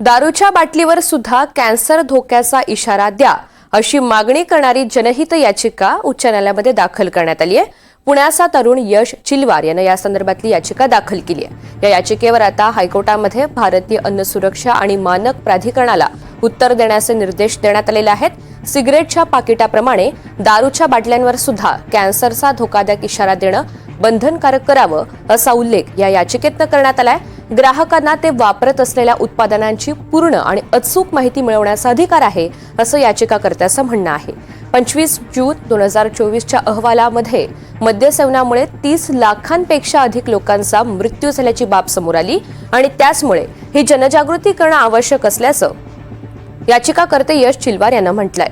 दारूच्या बाटलीवर सुद्धा कॅन्सर धोक्याचा इशारा द्या अशी मागणी करणारी जनहित याचिका उच्च न्यायालयामध्ये दाखल करण्यात आली आहे पुण्याचा तरुण यश चिलवार यानं या संदर्भातली याचिका दाखल केली आहे या याचिकेवर आता हायकोर्टामध्ये भारतीय अन्न सुरक्षा आणि मानक प्राधिकरणाला उत्तर देण्याचे निर्देश देण्यात आलेले आहेत. सिगरेटच्या पाकिटाप्रमाणे दारूच्या बाटल्यांवर सुद्धा कॅन्सरचा धोकादायक इशारा देणं बंधनकारक करावं असा उल्लेख या याचिकेतनं करण्यात आलाय. ग्राहकांना ते वापरत असलेल्या उत्पादनांची पूर्ण आणि अचूक माहिती मिळवण्याचा अधिकार आहे असं याचिकाकर्त्याचं म्हणणं आहे. पंचवीस जून दोन हजार चोवीसच्या अहवालामध्ये मद्यसेवनामुळे तीस लाखांपेक्षा अधिक लोकांचा मृत्यू झाल्याची बाब समोर आली आणि त्याचमुळे ही जनजागृती करणं आवश्यक असल्याचं याचिकाकर्ते यश चिलवार यांना म्हटलंय.